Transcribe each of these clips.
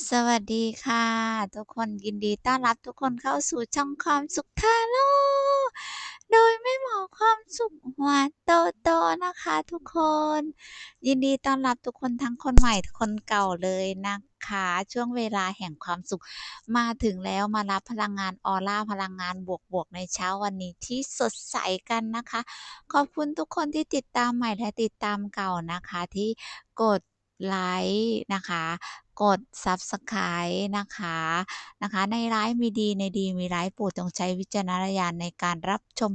สวัสดีค่ะ ทุกคนยินดีต้อนรับทุกคนเข้าสู่ช่องความสุขทาโร่โดยแม่หมอความสุขหัวโตโตนะคะ ทุกคน ยินดีต้อนรับทุกคนทั้งคนใหม่คนเก่าเลยนะคะ ช่วงเวลาแห่งความสุข มาถึงแล้วมารับพลังงานออร่าพลังงานบวกๆในเช้าวันนี้ที่สดใสกันนะคะ ขอบคุณทุกคนที่ติดตามใหม่และติดตามเก่านะคะที่กดไลค์นะคะ กด Subscribe นะคะนะคะ ในร้ายมีดีในดีมีร้ายโปรดจงใช้วิจารณญาณในการรับชม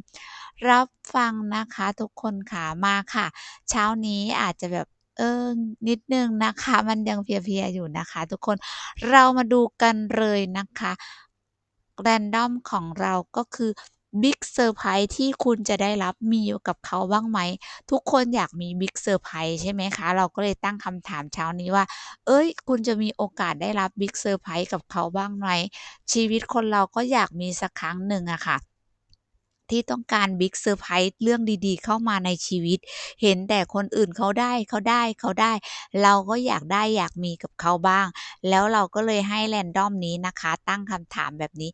รับฟังนะคะ ทุกคนค่ะมาค่ะ เช้านี้อาจจะแบบเออนิดนึงนะคะ มันยังเพียๆอยู่นะคะ ทุกคนเรามาดูกันเลยนะคะแรนดอมของเราก็คือ บิ๊กเซอร์ไพรส์ที่คุณจะได้รับมีอยู่กับเขาบ้างไหม ทุกคนอยากมีบิ๊กเซอร์ไพรส์ใช่ไหมคะ เราก็เลยตั้งคำถามเช้านี้ว่า เอ้ย คุณจะมีโอกาสได้รับบิ๊กเซอร์ไพรส์กับเขาบ้างไหม ชีวิตคนเราก็อยากมีสักครั้งหนึ่งอะค่ะ ที่ต้องการบิ๊กเซอร์ไพรส์เรื่องดีๆ เข้ามาในชีวิต เห็นแต่คนอื่นเขาได้เขาได้เขาได้ เราก็อยากได้อยากมีกับเขาบ้าง แล้วเราก็เลยให้แรนดอมนี้นะคะ ตั้งคำถามแบบนี้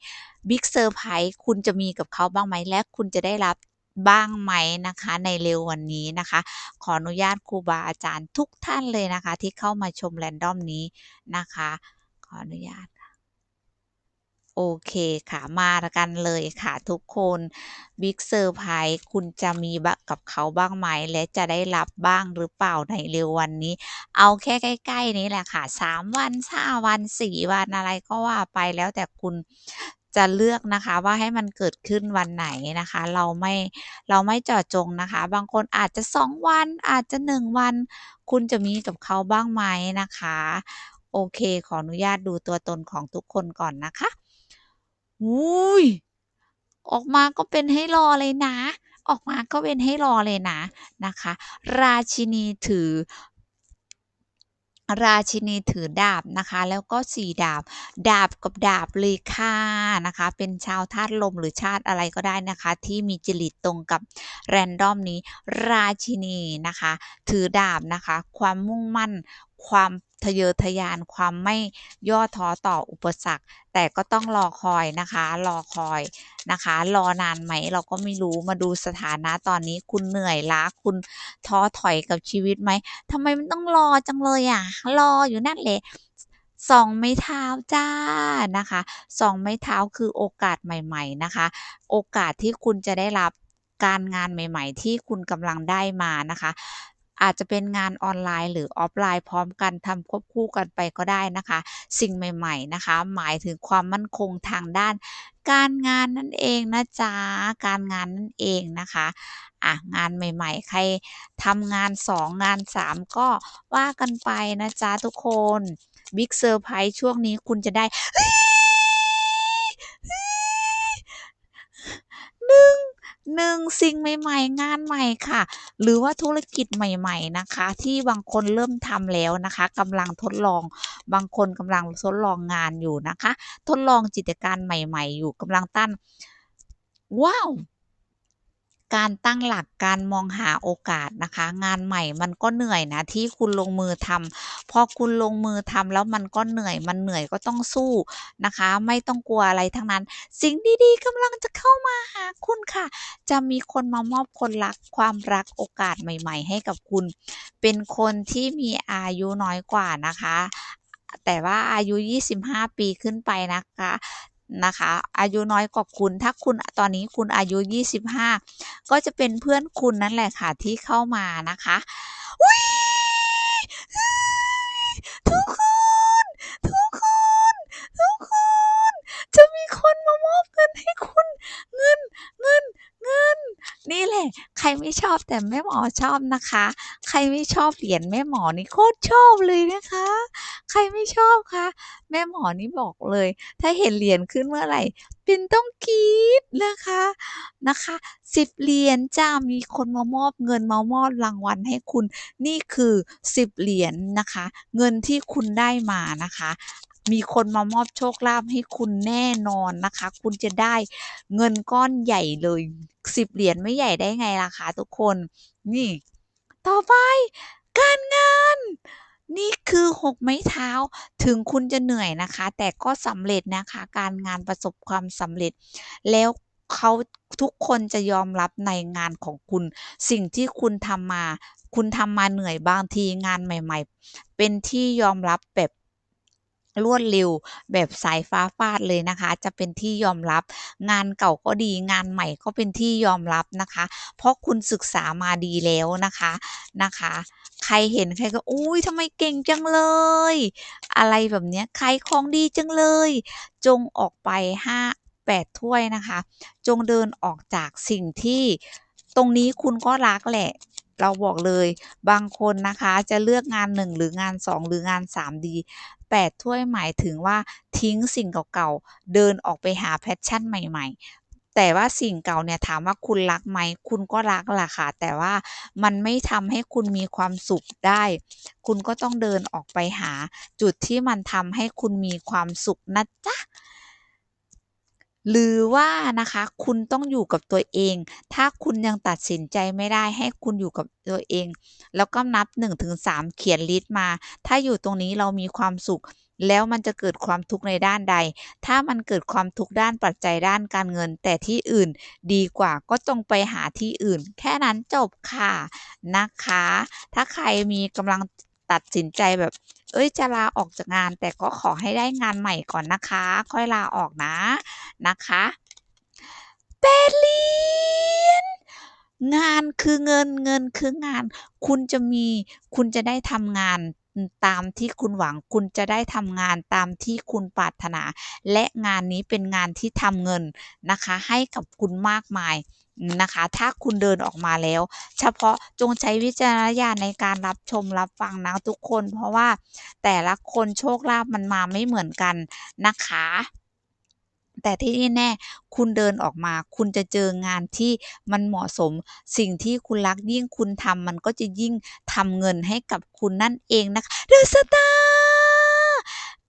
บิ๊กเซอร์ไพรส์คุณจะมีกับเขาบ้างไหมและคุณจะได้รับบ้างไหมนะคะในเร็ววันนี้นะคะ ขออนุญาตครูบาอาจารย์ทุกท่านเลยนะคะ ที่เข้ามาชมแรนดอมนี้นะคะ ขออนุญาต โอเคค่ะมากันเลยค่ะทุกคนบิ๊กเซอร์ไพรส์คุณจะมีบกับเขาบ้างไหม และจะได้รับบ้างหรือเปล่าในเร็ววันนี้ เอาแค่ใกล้ ๆ นี้แหละค่ะ 3 วัน5วัน 4 วันอะไรก็ว่าไปแล้วแต่คุณจะเลือกนะคะว่าให้มันเกิดขึ้นวันไหนนะคะ เราไม่เราไม่เจาะจงนะคะ บางคนอาจจะ 2 วันอาจจะ 1 วัน คุณจะมีกับเขาบ้างไหมนะคะ โอเค ขออนุญาตดูตัวตนของทุกคนก่อนนะคะ อุ๊ยออกมาก็เป็นให้รอเลยนะ ออกมาก็เป็นให้รอเลยนะนะคะ ราชินีถือ ราชินีถือดาบนะคะ แล้วก็4ดาบ ดาบกับดาบเลยค่ะนะคะ เป็นชาวธาตุลมหรือชาติอะไรก็ได้นะคะ ที่มีจริตตรงกับแรนดอมนี้ ราชินีนะคะ ถือดาบนะคะ ความมุ่งมั่น ความ ทะเยอทะยานความไม่ย่อท้อต่ออุปสรรค แต่ก็ต้องรอคอยนะคะ รอคอยนะคะ รอนานไหมเราก็ไม่รู้มาดูสถานะตอนนี้คุณเหนื่อยล้าคุณท้อถอยกับชีวิตไหมทำไมมันต้องรอจังเลยอะรออยู่นั่นแหละ2ไม้เท้าจ้ะนะคะ2ไม้เท้าคือโอกาสใหม่ ๆนะคะ โอกาสที่คุณจะได้รับการงานใหม่ ๆ ที่คุณกำลังได้มานะคะ อาจจะเป็นงานออนไลน์หรือออฟไลน์พร้อมกันทำควบคู่กันไปก็ได้นะคะ สิ่งใหม่ๆนะคะ หมายถึงความมั่นคงทางด้าน การงานนั่นเองนะจ๊ะการงานนั่นเองนะคะอะงานใหม่ ๆ ใครทำงาน 2 งาน 3 ก็ว่ากันไปนะจ๊ะทุกคนบิ๊กเซอร์ไพรส์ช่วงนี้คุณจะได้ หนึ่งสิ่งใหม่ ๆ งานใหม่ค่ะ หรือว่าธุรกิจใหม่ ๆนะคะ ที่บางคนเริ่มทำแล้วนะคะกำลังทดลอง บางคนกำลังทดลองงานอยู่นะคะ ทดลองจิตการใหม่ ๆ อยู่กำลังตั้นว้าว การตั้งหลักการมองหาโอกาสนะคะ งานใหม่มันก็เหนื่อยนะที่คุณลงมือทำพอคุณลงมือทำแล้วมันก็เหนื่อยมันเหนื่อยก็ต้องสู้นะคะ ไม่ต้องกลัวอะไรทั้งนั้น สิ่งดีๆกำลังจะเข้ามาหาคุณค่ะ จะมีคนมามอบคนรักความรักโอกาสใหม่ ๆ ให้กับคุณ เป็นคนที่มีอายุน้อยกว่านะคะแต่ว่าอายุ 25 ปีขึ้นไปนะคะ นะคะ อายุน้อยกว่าคุณ ถ้าคุณตอนนี้คุณอายุ 25 ก็จะเป็นเพื่อนคุณนั่นแหละค่ะที่เข้ามานะคะทุกคนทุกคนทุกคนจะมีคนมามอบเงินให้คุณเงินเงินเงิน นี่แหละ ใครไม่ชอบแต่แม่หมอชอบนะคะ ใครไม่ชอบเหรียญแม่หมอนี่โคตรชอบเลยนะคะ ใครไม่ชอบคะ แม่หมอนี่บอกเลย ถ้าเห็นเหรียญขึ้นเมื่อไหร่ เป็นต้องกรี๊ดนะคะนะคะ10เหรียญจ้ะมีคนมามอบเงินมามอบรางวัลให้คุณ นี่คือ10เหรียญนะคะ เงินที่คุณได้มานะคะมีคนมามอบโชคลาภให้คุณแน่นอนนะคะ คุณจะได้เงินก้อนใหญ่เลย10เหรียญไม่ใหญ่ได้ไงล่ะคะทุกคน นี่ ต่อไปการงาน นี่คือหกไม้เท้าถึงคุณจะเหนื่อยนะคะ แต่ก็สำเร็จนะคะ การงานประสบความสำเร็จ แล้วเขาทุกคนจะยอมรับในงานของคุณ สิ่งที่คุณทำมา คุณทำมาเหนื่อยบางทีงานใหม่ ๆ เป็นที่ยอมรับแบบ รวดเร็วแบบสายฟ้าฟาดเลยนะคะ จะเป็นที่ยอมรับ งานเก่าก็ดีงานใหม่ก็เป็นที่ยอมรับนะคะ เพราะคุณศึกษามาดีแล้วนะคะนะคะ ใครเห็นใครก็อุ๊ยทำไมเก่งจังเลย อะไรแบบเนี้ยขายของดีจังเลย จงออกไป5-8ถ้วยนะคะ จงเดินออกจากสิ่งที่ตรงนี้คุณก็รักแหละเราบอกเลยบางคนนะคะจะเลือกงาน 1 หรืองาน 2 หรืองาน3ดี 8 ถ้วยหมายถึงว่าทิ้งสิ่งเก่าๆ เดินออกไปหาแพชชั่นใหม่ๆ แต่ว่าสิ่งเก่าเนี่ยถามว่าคุณรักไหม คุณก็รักแหละค่ะ แต่ว่ามันไม่ทำให้คุณมีความสุขได้ คุณก็ต้องเดินออกไปหาจุดที่มันทำให้คุณมีความสุขนะจ๊ะ หรือว่านะคะคุณต้องอยู่กับตัวเอง ถ้าคุณยังตัดสินใจไม่ได้ให้คุณอยู่กับตัวเอง แล้วก็นับ1-3 เขียนลิสต์มา ถ้าอยู่ตรงนี้เรามีความสุข แล้วมันจะเกิดความทุกข์ในด้านใด ถ้ามันเกิดความทุกข์ด้านปัจจัยด้านการเงิน แต่ที่อื่นดีกว่าก็จงไปหาที่อื่น แค่นั้นจบค่ะนะคะ ถ้าใครมีกำลังตัดสินใจแบบ เฮ้ยจะลาออกจากงาน แต่ก็ขอให้ได้งานใหม่ก่อนนะคะ ค่อยลาออกนะนะคะเหรียญงานคือเงินเงินคืองาน คุณจะมีคุณจะได้ทำงานตามที่คุณหวังคุณจะได้ทำงานตามที่คุณปรารถนา และงานนี้เป็นงานที่ทำเงินนะคะ ให้กับคุณมากมาย นะคะ ถ้าคุณเดินออกมาแล้ว เฉพาะจงใช้วิจารณญาณในการรับชมรับฟังนะทุกคน เพราะว่าแต่ละคนโชคลาภมันมาไม่เหมือนกันนะคะแต่ที่แน่ๆคุณเดินออกมา คุณจะเจองานที่มันเหมาะสม สิ่งที่คุณรักยิ่งคุณทำมันก็จะยิ่งทำเงินให้กับคุณนั่นเองนะคะ The Star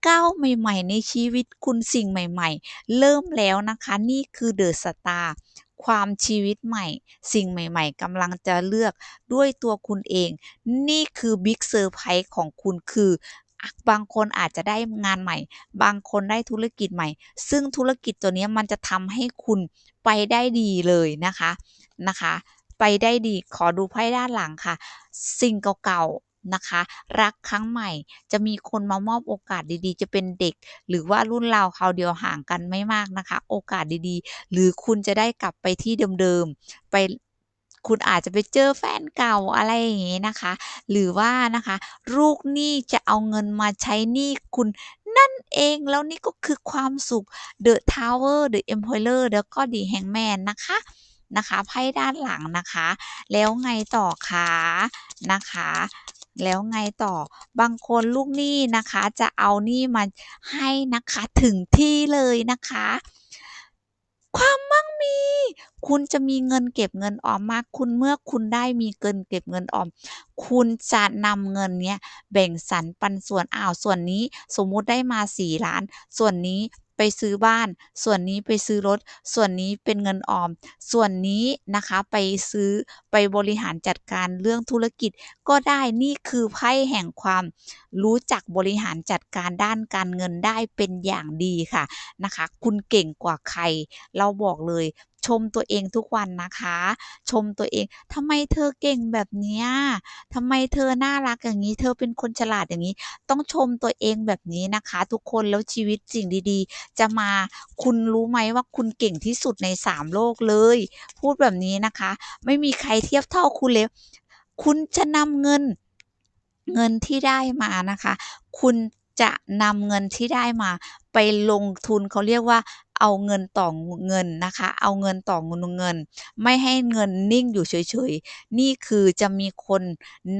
ก้าวใหม่ ๆ ในชีวิตคุณสิ่งใหม่ ๆ เริ่มแล้วนะคะ นี่คือ The Star ความชีวิตใหม่ สิ่งใหม่ๆกำลังจะเลือกด้วยตัวคุณเอง นี่คือบิ๊กเซอร์ไพรส์ของคุณคือบางคนอาจจะได้งานใหม่ บางคนได้ธุรกิจใหม่ ซึ่งธุรกิจตัวนี้มันจะทำให้คุณไปได้ดีเลยนะคะนะคะ ไปได้ดีขอดูไพ่ด้านหลังค่ะ สิ่งเก่า นะคะ รักครั้งใหม่จะมีคนมามอบโอกาสดีๆ จะเป็นเด็ก หรือว่ารุ่นราวคราวเดียวห่างกันไม่มากนะคะ โอกาสดีๆ หรือคุณจะได้กลับไปที่เดิมๆไปคุณอาจจะไปเจอแฟนเก่าอะไรอย่างงี้นะคะ หรือว่านะคะลูกหนี้จะเอาเงินมาใช้หนี้คุณนั่นเองแล้วนี่ก็คือความสุข The Tower The Emperor แล้วก็ The Hangman นะคะนะคะไพ่ด้านหลังนะคะ แล้วไงต่อคะนะคะ แล้วไงต่อบางคนลูกหนี้นะคะจะเอาหนี้มาให้นะคะถึงที่เลยนะคะ ความมั่งมี คุณจะมีเงินเก็บเงินออมมาก คุณเมื่อคุณได้มีเงินเก็บเงินออม คุณจะนำเงินเนี้ยแบ่งสรรปันส่วนอ้าวส่วนนี้สมมุติได้มา4,000,000ส่วนนี้ ไปซื้อบ้าน ส่วนนี้ไปซื้อรถ ส่วนนี้เป็นเงินออม ส่วนนี้นะคะไปซื้อไปบริหารจัดการเรื่องธุรกิจก็ได้นี่คือไพ่แห่งความรู้จักบริหารจัดการด้านการเงินได้เป็นอย่างดีค่ะนะคะ คุณเก่งกว่าใคร เราบอกเลย ชมตัวเองทุกวันนะคะ ชมตัวเองทำไมเธอเก่งแบบเนี้ยทำไมเธอน่ารักอย่างงี้ เธอเป็นคนฉลาดอย่างงี้ ต้องชมตัวเองแบบนี้นะคะ ทุกคนแล้วชีวิตสิ่งดีๆ จะมาคุณรู้ไหมว่าคุณเก่งที่สุดใน3โลกเลย พูดแบบนี้นะคะ ไม่มีใครเทียบเท่าคุณเลยคุณจะนำเงินเงินที่ได้มานะคะ คุณจะนำเงินที่ได้มา ไปลงทุนเขาเรียกว่า เอาเงินต่อเงินนะคะ เอาเงินต่องเงิน ไม่ให้เงินนิ่งอยู่เฉยๆ นี่คือจะมีคน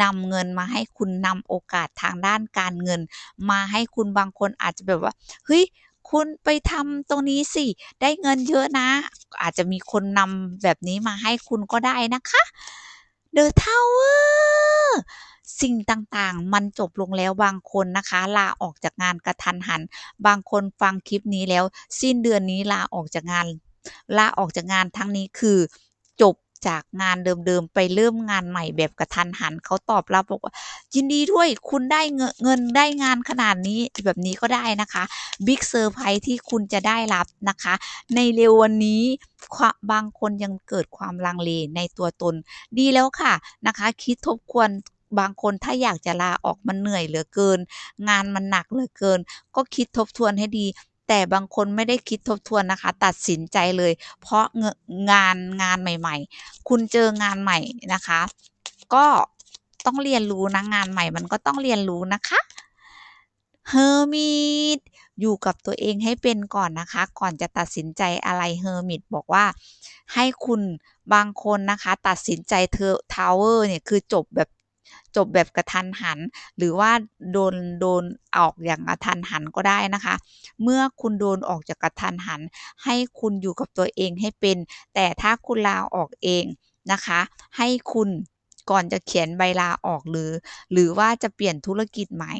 นำเงินมาให้คุณนำโอกาสทางด้านการเงิน มาให้คุณบางคนอาจจะแบบว่าเฮ้ยคุณไปทำตรงนี้สิ ได้เงินเยอะนะ อาจจะมีคนนำแบบนี้มาให้คุณก็ได้นะคะ The Tower สิ่งต่างๆ มันจบลงแล้วบางคนนะคะลาออกจากงานกะทันหัน บางคนฟังคลิปนี้แล้ว สิ้นเดือนนี้ลาออกจากงานลาออกจากงานทั้งนี้คือจบจากงานเดิมๆ ไปเริ่มงานใหม่แบบกระทันหัน เขาตอบรับบอกว่า"ยินดีด้วยคุณได้เงินได้งานขนาดนี้"แบบนี้ก็ได้นะคะบิ๊กเซอร์ไพรส์ที่คุณจะได้รับนะคะ ในเร็ววันนี้บางคนยังเกิดความลังเลในตัวตน ดีแล้วค่ะนะคะ คิดทบทวน บางคนถ้าอยากจะลาออกมันเหนื่อยเหลือเกิน งานมันหนักเหลือเกิน ก็คิดทบทวนให้ดีแต่บางคนไม่ได้คิดทบทวนนะคะ ตัดสินใจเลย เพราะงานงานใหม่ ๆ คุณเจองานใหม่นะคะ ก็ต้องเรียนรู้นะงานใหม่มันก็ต้องเรียนรู้นะคะ Hermit อยู่กับตัวเองให้เป็นก่อนนะคะ ก่อนจะตัดสินใจอะไร Hermit บอกว่า ให้คุณบางคนนะคะ ตัดสินใจเทอ Tower เนี่ยคือจบแบบ จบแบบกระทันหัน หรือว่าโดนโดนออกอย่างกระทันหันก็ได้นะคะ เมื่อคุณโดนออกจากกระทันหัน ให้คุณอยู่กับตัวเองให้เป็น แต่ถ้าคุณลาออกเองนะคะ ให้คุณก่อนจะเขียนใบลาออกหรือ หรือว่าจะเปลี่ยนธุรกิจใหม่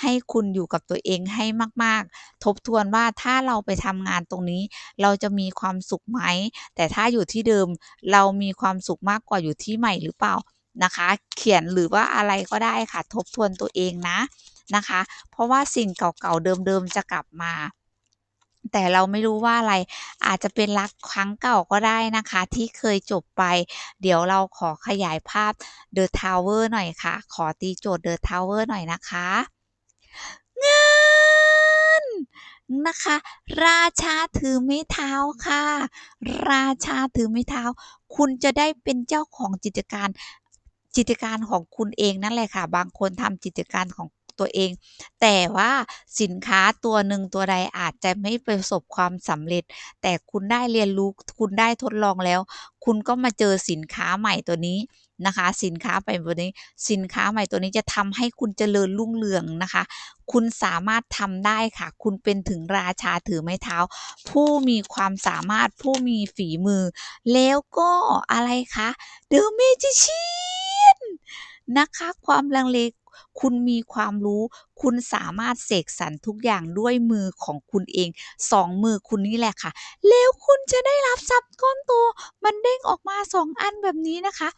ให้คุณอยู่กับตัวเองให้มาก ๆ ทบทวนว่าถ้าเราไปทำงานตรงนี้ เราจะมีความสุขไหม แต่ถ้าอยู่ที่เดิมเรามีความสุขมากกว่าอยู่ที่ใหม่หรือเปล่า นะคะ เขียนหรือว่าอะไรก็ได้ค่ะทบทวนตัวเองนะนะคะ เพราะว่าสิ่งเก่าๆเดิมๆจะกลับมา แต่เราไม่รู้ว่าอะไรอาจจะเป็นรักครั้งเก่าก็ได้นะคะ ที่เคยจบไป เดี๋ยวเราขอขยายภาพ The Tower หน่อยค่ะ ขอตีโจทย์ The Tower หน่อยนะคะเงินนะคะ ราชาถือไม้เท้าค่ะ ราชาถือไม้เท้า คุณจะได้เป็นเจ้าของกิจการ กิจการของคุณเองนั่นแหละค่ะ บางคนทำกิจการของตัวเอง แต่ว่าสินค้าตัวหนึ่งตัวใดอาจจะไม่ประสบความสำเร็จ แต่คุณได้เรียนรู้ คุณได้ทดลองแล้ว คุณก็มาเจอสินค้าใหม่ตัวนี้นะคะ สินค้าใหม่ตัวนี้ สินค้าใหม่ตัวนี้จะทำให้คุณเจริญรุ่งเรืองนะคะ คุณสามารถทำได้ค่ะ คุณเป็นถึงราชาถือไม้เท้า ผู้มีความสามารถผู้มีฝีมือ แล้วก็อะไรคะ The Magician นะคะ ความลังเลคุณมีความรู้ คุณสามารถเสกสรรทุกอย่างด้วยมือของคุณเอง2มือคุณนี่แหละค่ะ แล้วคุณจะได้รับทรัพย์ก้อนโต มันเด้งออกมา2อันแบบนี้นะคะ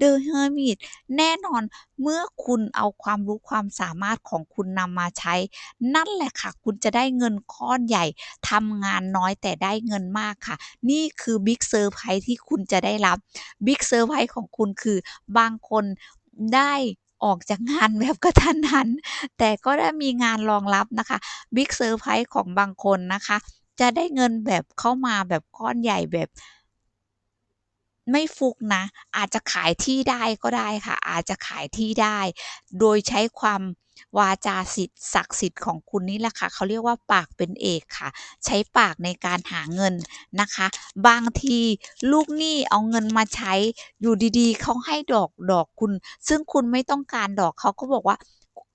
The Hermit แน่นอนเมื่อคุณเอาความรู้ความสามารถของคุณนำมาใช้ นั่นแหละค่ะ คุณจะได้เงินก้อนใหญ่ทำงานน้อยแต่ได้เงินมากค่ะ นี่คือบิ๊กเซอร์ไพรส์ที่คุณจะได้รับบิ๊กเซอร์ไพรส์ของคุณคือบางคน ได้ออกจากงานแบบกระทันหัน แต่ก็ได้มีงานรองรับนะคะบิ๊กเซอร์ไพรส์ของบางคนนะคะ จะได้เงินแบบเข้ามาแบบก้อนใหญ่แบบไม่ฟุกนะ อาจจะขายที่ได้ก็ได้ค่ะ อาจจะขายที่ได้ โดยใช้ความ วาจาสิทธิ์ศักดิ์สิทธิ์ของคุณนี่แหละค่ะเขาเรียกว่าปากเป็นเอกค่ะ ใช้ปากในการหาเงินนะคะ บางทีลูกหนี้เอาเงินมาใช้อยู่ดีๆเขาให้ดอกดอกคุณ ซึ่งคุณไม่ต้องการดอกเขาก็บอกว่า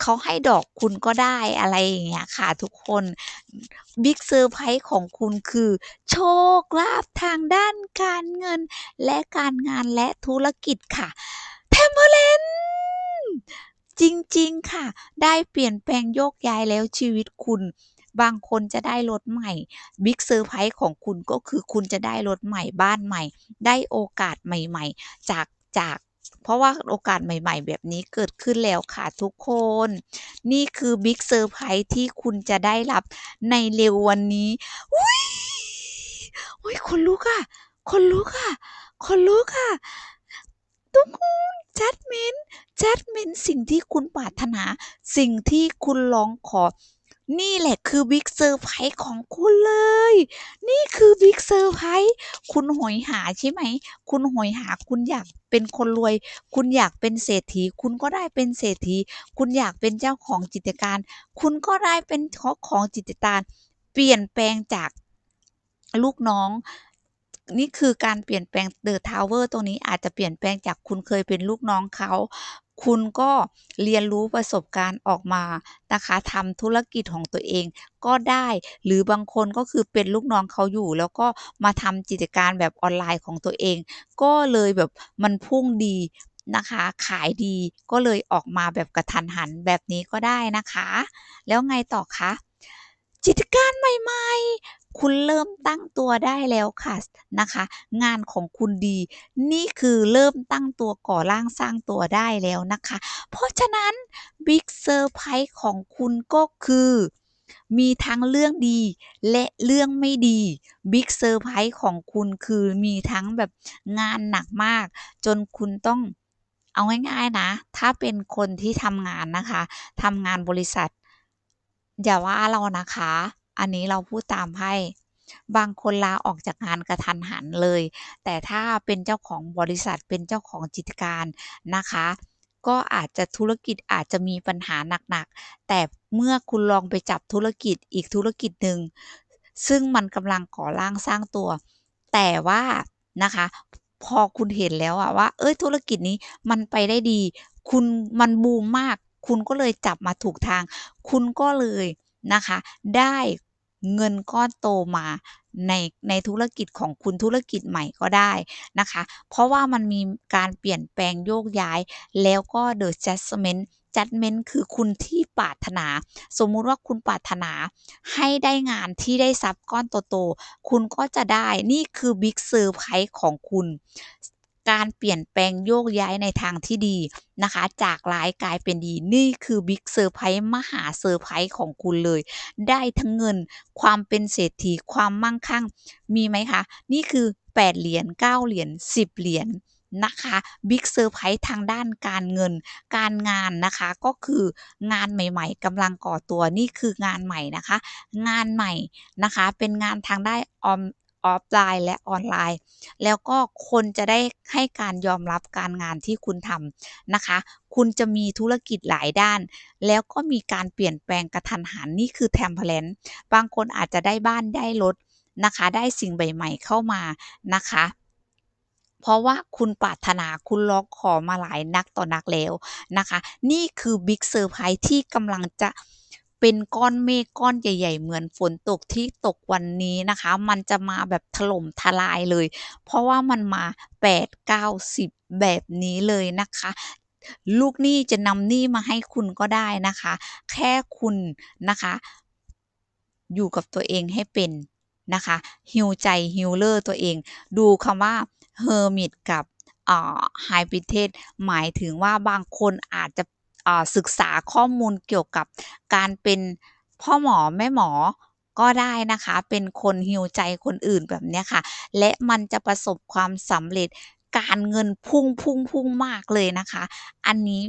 เขาให้ดอกคุณก็ได้อะไรอย่างเงี้ยค่ะทุกคนบิ๊กเซอร์ไพรส์ของคุณคือ โชคลาภทางด้านการเงินและการงานและธุรกิจค่ะ Temperance จริง ๆ ค่ะ ได้เปลี่ยนแปลงโยกย้ายแล้วชีวิตคุณ บางคนจะได้รถใหม่ บิ๊กเซอร์ไพรส์ของคุณก็คือคุณจะได้รถใหม่บ้านใหม่ ได้โอกาสใหม่ ๆ จากจากเพราะว่าโอกาสใหม่ ๆ แบบนี้เกิดขึ้นแล้วค่ะทุกคน นี่คือบิ๊กเซอร์ไพรส์ที่คุณจะได้รับในเร็ววันนี้อุ๊ยอุ๊ยขนลุกอะขนลุกอะขนลุกอะ ทุกคน Jasmine Jasmine สิ่งที่คุณปรารถนา สิ่งที่คุณร้องขอ นี่แหละคือบิ๊กเซอร์ไพรส์ของคุณเลย นี่คือบิ๊กเซอร์ไพรส์คุณโหยหาใช่ไหม คุณโหยหาคุณอยากเป็นคนรวย คุณอยากเป็นเศรษฐี คุณก็ได้เป็นเศรษฐี คุณอยากเป็นเจ้าของกิจการ คุณก็ได้เป็นเจ้าของกิจการ เปลี่ยนแปลงจากลูกน้อง นี่คือการเปลี่ยนแปลง The Tower ตรงนี้อาจจะเปลี่ยนแปลงจากคุณเคยเป็นลูกน้องเขา คุณก็เรียนรู้ประสบการณ์ออกมานะคะทำธุรกิจของตัวเองก็ได้ หรือบางคนก็คือเป็นลูกน้องเขาอยู่ แล้วก็มาทำกิจการแบบออนไลน์ของตัวเอง ก็เลยแบบมันพุ่งดีนะคะขายดีก็เลยออกมาแบบกระทันหันแบบนี้ก็ได้นะคะ แล้วไงต่อคะกิจการใหม่ ๆ คุณเริ่มตั้งตัวได้แล้วค่ะนะคะ งานของคุณดี นี่คือเริ่มตั้งตัวก่อร่างสร้างตัวได้แล้วนะคะ เพราะฉะนั้นบิ๊กเซอร์ไพรส์ของคุณก็คือมีทั้งเรื่องดีและเรื่องไม่ดีบิ๊กเซอร์ไพรส์ของคุณคือมีทั้งแบบงานหนักมาก จนคุณต้องเอาง่ายๆนะ ถ้าเป็นคนที่ทำงานนะคะทำงานบริษัท อย่าว่าเรานะคะ อันนี้เราพูดตามไพ่บางคนลาออกจากงานกระทันหันเลย แต่ถ้าเป็นเจ้าของบริษัทเป็นเจ้าของกิจการนะคะ ก็อาจจะธุรกิจอาจจะมีปัญหาหนักๆ แต่เมื่อคุณลองไปจับธุรกิจอีกธุรกิจหนึ่ง ซึ่งมันกำลังก่อร่างสร้างตัว แต่ว่านะคะ พอคุณเห็นแล้วอะว่า เอ้ยธุรกิจนี้มันไปได้ดี คุณมันบูมมาก คุณก็เลยจับมาถูกทาง คุณก็เลย นะคะ ได้เงินก้อนโตมาในในธุรกิจของคุณธุรกิจใหม่ก็ได้นะคะ เพราะว่ามันมีการเปลี่ยนแปลงโยกย้าย แล้วก็ The Judgment Judgment คือคุณที่ปรารถนา สมมุติว่าคุณปรารถนา ให้ได้งานที่ได้ทรัพย์ก้อนโตๆคุณก็จะได้นี่คือบิ๊กเซอร์ไพรส์ของคุณ การเปลี่ยนแปลงโยกย้ายในทางที่ดีนะคะ จากร้ายกลายเป็นดีนี่คือบิ๊กเซอร์ไพรส์มหาเซอร์ไพรส์ของคุณเลย ได้ทั้งเงินความเป็นเศรษฐีความมั่งคั่งมีไหมคะ นี่คือ 8 เหรียญ9เหรียญ10 เหรียญนะคะบิ๊กเซอร์ไพรส์ทางด้านการเงิน การงานนะคะก็คืองานใหม่ ๆกำลังก่อตัวนี่คืองานใหม่นะคะ งานใหม่นะคะเป็นงานทางด้านออม ออฟไลน์และออนไลน์ แล้วก็คนจะได้ให้การยอมรับการงานที่คุณทำนะคะ คุณจะมีธุรกิจหลายด้าน แล้วก็มีการเปลี่ยนแปลงกระทันหันนี่คือ Temperance บางคนอาจจะได้บ้านได้รถนะคะ ได้สิ่งใหม่ๆเข้ามานะคะเพราะว่าคุณปรารถนาคุณร้องขอมาหลายนักต่อนักแล้วนะคะ นี่คือบิ๊กเซอร์ไพรส์ที่กำลังจะ เป็นก้อนเมฆก้อนใหญ่ ๆ เหมือนฝนตกที่ตกวันนี้นะคะ มันจะมาแบบถล่มทลายเลย เพราะว่ามันมา 8 9 10 แบบนี้เลยนะคะลูกหนี้จะนำหนี้มาให้คุณก็ได้นะคะ แค่คุณนะคะ อยู่กับตัวเองให้เป็นนะคะ heal ใจ healer ตัวเอง ดูคำว่า Hermit กับอ่า High Priestess หมายถึงว่าบางคนอาจจะ ศึกษาข้อมูลเกี่ยวกับการเป็นพ่อหมอแม่หมอก็ได้นะคะ เป็นคน heal ใจคนอื่นแบบนี้ค่ะ และมันจะประสบความสำเร็จการเงินพุ่งๆๆมากเลยนะคะ อันนี้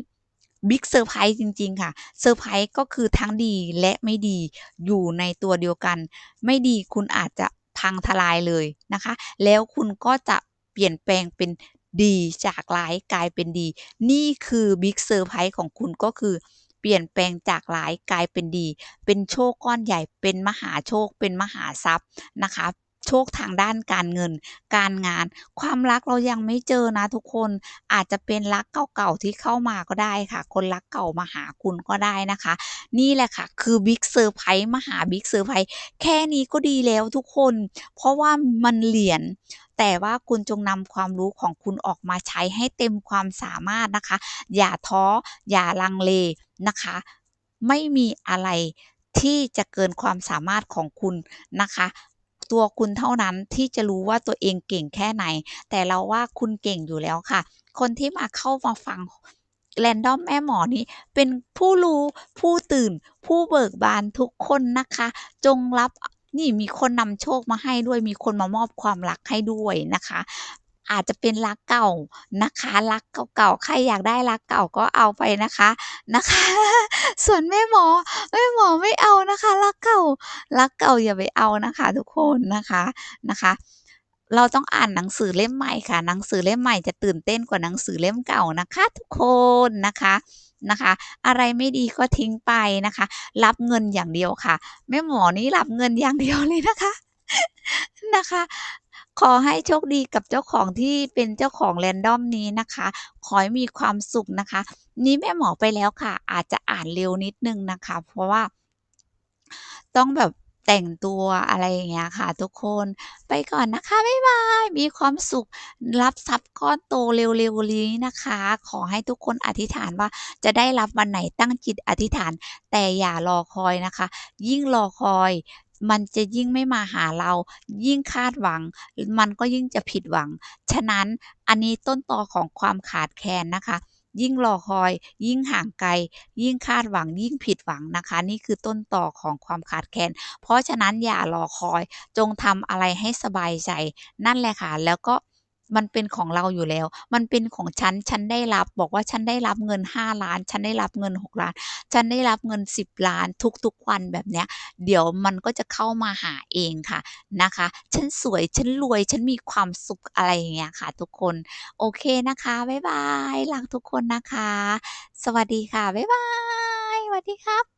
บิ๊กเซอร์ไพรส์จริง ๆ ค่ะ เซอร์ไพรส์ก็คือทั้งดีและไม่ดีอยู่ในตัวเดียวกัน ไม่ดีคุณอาจจะพังทลายเลยนะคะ แล้วคุณก็จะเปลี่ยนแปลงเป็น ดีจากร้ายกลายเป็นดี นี่คือบิ๊กเซอร์ไพรส์ของคุณก็คือเปลี่ยนแปลงจากร้ายกลายเป็นดี เป็นโชคก้อนใหญ่ เป็นมหาโชค เป็นมหาทรัพย์นะคะ โชคทางด้านการเงิน การงาน ความรักเรายังไม่เจอนะทุกคน อาจจะเป็นรักเก่าๆที่เข้ามาก็ได้ค่ะ คนรักเก่ามาหาคุณก็ได้นะคะ นี่แหละค่ะ คือบิ๊กเซอร์ไพรส์มหาบิ๊กเซอร์ไพรส์แค่นี้ก็ดีแล้วทุกคน เพราะว่ามันเหรียญ แต่ว่าคุณจงนำความรู้ของคุณออกมาใช้ให้เต็มความสามารถนะคะ อย่าท้อ อย่าลังเลนะคะ ไม่มีอะไรที่จะเกินความสามารถของคุณนะคะตัวคุณเท่านั้นที่จะรู้ว่าตัวเองเก่งแค่ไหน แต่เราว่าคุณเก่งอยู่แล้วค่ะ คนที่มาเข้ามาฟัง Random แม่หมอนี้เป็นผู้รู้ผู้ตื่น ผู้เบิกบานทุกคนนะคะ จงรับ นี่มีคนนำโชคมาให้ด้วยมีคนมามอบความรักให้ด้วยนะคะ อาจจะเป็นรักเก่านะคะรักเก่าๆใครอยากได้รักเก่าก็เอาไปนะคะนะคะ ส่วนแม่หมอแม่หมอไม่เอานะคะรักเก่ารักเก่าอย่าไปเอานะคะ ทุกคนนะคะนะคะเราต้องอ่านหนังสือเล่มใหม่ค่ะ หนังสือเล่มใหม่จะตื่นเต้นกว่าหนังสือเล่มเก่านะคะ ทุกคนนะคะ นะคะ อะไรไม่ดีก็ทิ้งไปนะคะ รับเงินอย่างเดียวค่ะแม่หมอนี่รับเงินอย่างเดียวเลยนะคะนะคะ ขอให้โชคดีกับเจ้าของที่เป็นเจ้าของแรนดอมนี้นะคะ ขอให้มีความสุขนะคะ นี่แม่หมอไปแล้วค่ะ อาจจะอ่านเร็วนิดนึงนะคะ เพราะว่าต้องแบบ แต่งตัวอะไรอย่างเงี้ยค่ะทุกคนไปก่อนนะคะ บ๊ายบาย มีความสุขรับทรัพย์ก้อนโตเร็วๆนี้นะคะ ขอให้ทุกคนอธิษฐานว่าจะได้รับวันไหนตั้งจิตอธิษฐาน แต่อย่ารอคอยนะคะ ยิ่งรอคอยมันจะยิ่งไม่มาหาเรา ยิ่งคาดหวัง มันก็ยิ่งจะผิดหวัง ฉะนั้นอันนี้ต้นตอของความขาดแคลนนะคะ ยิ่งรอคอย ยิ่งห่างไกล ยิ่งคาดหวัง ยิ่งผิดหวังนะคะ นี่คือต้นต่อของความขาดแคลน เพราะฉะนั้นอย่ารอคอย จงทำอะไรให้สบายใจ นั่นแหละค่ะ แล้วก็ มันเป็นของเราอยู่แล้ว มันเป็นของฉัน ฉันได้รับ บอกว่าฉันได้รับเงิน 5 ล้าน ฉันได้รับเงิน 6 ล้าน ฉันได้รับเงิน 10 ล้าน ทุกๆวันแบบเนี้ย เดี๋ยวมันก็จะเข้ามาหาเองค่ะนะคะ ฉันสวย ฉันรวย ฉันมีความสุขอะไรอย่างเงี้ยค่ะ ทุกคน โอเคนะคะ บ๊ายบาย รักทุกคนนะคะ สวัสดีค่ะ บ๊ายบาย สวัสดีครับ